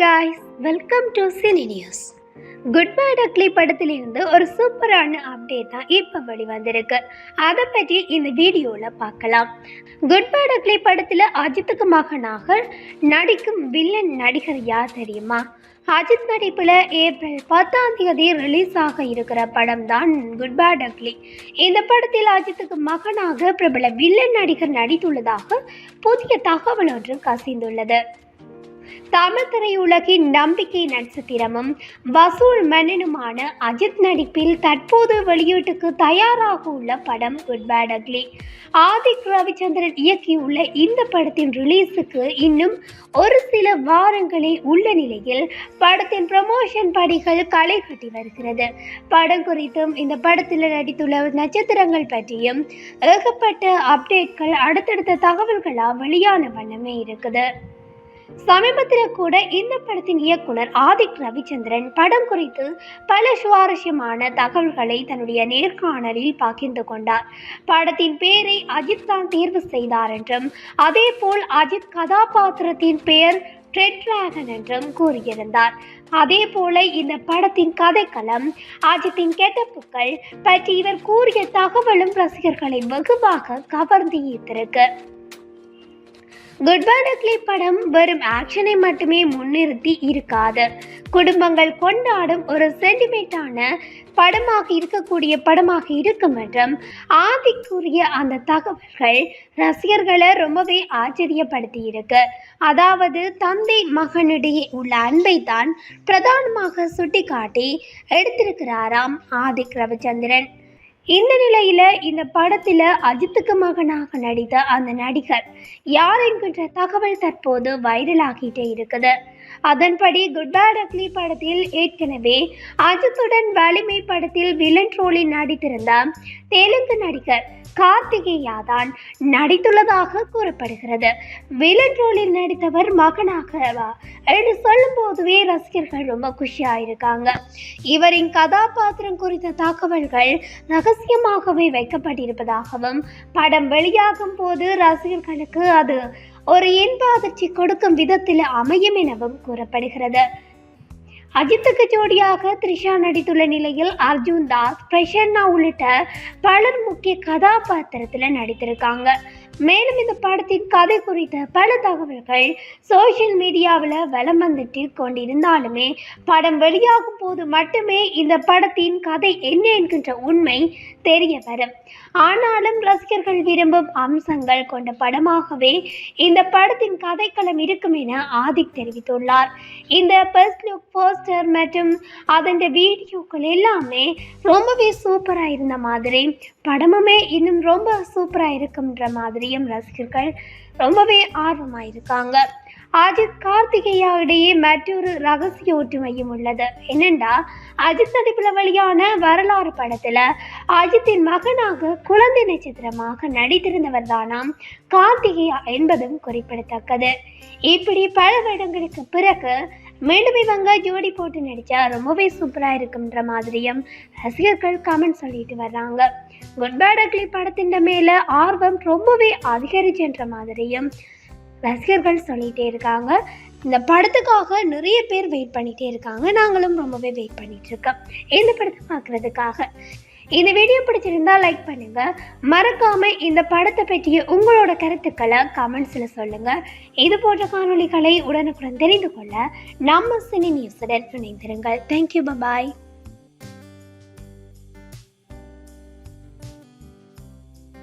Guys welcome to cine news good bad ugly படத்திலிருந்து ஒரு சூப்பரான அப்டேட் தான் இப்போ வெளிவந்திருக்கு. அதை பற்றி இந்த வீடியோவில் பார்க்கலாம். குட் பை டக்லி படத்தில் அஜித்துக்கு மகனாக நடிக்கும் வில்லன் நடிகர் யார் தெரியுமா? அஜித் நடிப்பில் ஏப்ரல் பத்தாம் தேதி ரிலீஸ் ஆக இருக்கிற படம் தான் குட் பை டக்லி இந்த படத்தில் அஜித்துக்கு மகனாக பிரபல வில்லன் நடிகர் நடித்துள்ளதாக புதிய தகவல் ஒன்று கசிந்துள்ளது. தமிழ் திரையுலகின் நம்பிக்கை நட்சத்திரமும் வசூல் மன்னனுமான அஜித் நடிப்பில் தற்போது வெளியீட்டுக்கு தயாராக உள்ள படம் good bad ugly Adhik Ravichandran இயக்கியுள்ள இந்த படத்தின் ரிலீஸுக்கு இன்னும் ஒரு சில வாரங்களே உள்ள நிலையில் படத்தின் ப்ரமோஷன் பணிகள் களை கட்டி வருகிறது. படம் குறித்தும் இந்த படத்தில் நடித்துள்ள நட்சத்திரங்கள் பற்றியும் ஏகப்பட்ட அப்டேட்கள் அடுத்தடுத்த தகவல்களாக வெளியான வண்ணமே இருக்குது. சமீபத்தில் கூட இந்த படத்தின் இயக்குனர் ஆதிக் ரவிச்சந்திரன் படம் குறித்து பல சுவாரஸ்யமான தகவல்களை தன்னுடைய நேர்காணலில் பகிர்ந்து கொண்டார். படத்தின் பெயரை அஜித் தான் தேர்வு செய்தார் என்றும் அதேபோல் அஜித் கதாபாத்திரத்தின் பெயர் ட்ரெட்ராகன் என்றும் கூறியிருந்தார். அதே போல இந்த படத்தின் கதைக்களம் அஜித்தின் கெட்டப்புகள் பற்றி இவர் கூறிய தகவலும் ரசிகர்களை வெகுவாக கவர்ந்து ஈர்த்திருக்கு குட் பை டக்லி படம் வெறும் ஆக்ஷனை மட்டுமே முன்னிறுத்தி இருக்காது. குடும்பங்கள் கொண்டாடும் ஒரு சென்டிமெண்டான படமாக இருக்கக்கூடிய படமாக இருக்கும் என்றும் ஆதிக்குரிய அந்த தகவல்கள் ரசிகர்களை ரொம்பவே ஆச்சரியப்படுத்தி இருக்கு அதாவது தந்தை மகனிடையே உள்ள அன்பை தான் பிரதானமாக சுட்டிக்காட்டி எடுத்திருக்கிறாராம் ஆதிக் ரவிச்சந்திரன். இந்த நிலையில இந்த படத்துல அஜித்துக்கு மகனாக நடித்த அந்த நடிகர் யார் என்கின்ற தகவல் தற்போது வைரலாகிட்டே இருக்குது. அதன்படி குட் பேட் அக்லி படத்தில் ஏற்கனவே அஜித்துடன் வலிமை படத்தில் வில்லன் ரோலில் நடித்திருந்த தெலுங்கு நடிகர் கார்த்திகேயா தான் நடித்துள்ளதாக கூறப்படுகிறது. வில்லன் ரோலில் நடித்தவர் மகனாகவா என்று சொல்லும் போதுவே ரசிகர்கள் ரொம்ப குஷியாக இருக்காங்க இவரின் கதாபாத்திரம் குறித்த தகவல்கள் ரகசியமாகவே வைக்கப்பட்டிருப்பதாகவும் படம் வெளியாகும் போது ரசிகர்களுக்கு அது ஒரு இன்ப அதிர்ச்சி கொடுக்கும் விதத்தில் அமையும் எனவும் கூறப்படுகிறது. அஜித்துக்கு ஜோடியாக த்ரிஷா நடித்துள்ள நிலையில் அர்ஜுன் தாஸ் பிரசன்னா உள்ளிட்ட பலர் முக்கிய கதாபாத்திரத்தில் நடித்திருக்காங்க. மேலும் இந்த படத்தின் கதை குறித்த பல தகவல்கள் சோஷியல் மீடியாவில் வலம் வந்துட்டு கொண்டிருந்தாலுமே படம் வெளியாகும் போது மட்டுமே இந்த படத்தின் கதை என்ன என்கின்ற உண்மை தெரிய வரும். ஆனாலும் ரசிகர்கள் விரும்பும் அம்சங்கள் கொண்ட படமாகவே இந்த படத்தின் கதைக்களம் இருக்கும் என ஆதிக் தெரிவித்துள்ளார். இந்த ஃபர்ஸ்ட் லுக் ஃபர்ஸ்ட் போஸ்டர் மற்றும் அதன் வீடியோக்கள் எல்லாமே ரொம்பவே சூப்பராக இருந்த மாதிரி படமுமே இன்னும் ரொம்ப சூப்பராக இருக்குன்ற மாதிரியும் ரசிகர்கள் ரொம்பவே ஆர்வமாக இருக்காங்க. அஜித் கார்த்திகேயா இடையே மற்றொரு ரகசிய ஒற்றுமையும் உள்ளது. என்னென்னா அஜித் நடிப்பில் வெளியான வரலாறு படத்தில் அஜித்தின் மகனாக குழந்தை நட்சத்திரமாக நடித்திருந்தவர் தானாம் கார்த்திகேயா என்பதும் குறிப்பிடத்தக்கது. இப்படி பல வருடங்களுக்கு பிறகு மீண்டும் இவங்க ஜோடி போட்டு நடித்தா ரொம்பவே சூப்பராக இருக்குன்ற மாதிரியும் ரசிகர்கள் கமெண்ட் சொல்லிட்டு வர்றாங்க. குட் பேட் அக்லி படத்தின் மேலே ஆர்வம் ரொம்பவே அதிகரிச்சுன்ற மாதிரியும் ரசிகர்கள் சொல்லிகிட்டே இருக்காங்க. இந்த படத்துக்காக நிறைய பேர் வெயிட் பண்ணிகிட்டே இருக்காங்க. நாங்களும் ரொம்பவே வெயிட் பண்ணிட்டு இருக்கோம். இந்த படத்தை பார்க்குறதுக்காக. இந்த வீடியோ பிடிச்சிருந்தா லைக் பண்ணுங்க. மறக்காம இந்த படத்தை பற்றிய உங்களோட கருத்துக்களை கமெண்ட்ஸில் சொல்லுங்க. இது போன்ற காணொளிகளை உடனுக்குடன் தெரிந்து கொள்ள நம்ம சினி நியூஸுடன் இணைந்திருங்கள். Thank you bye bye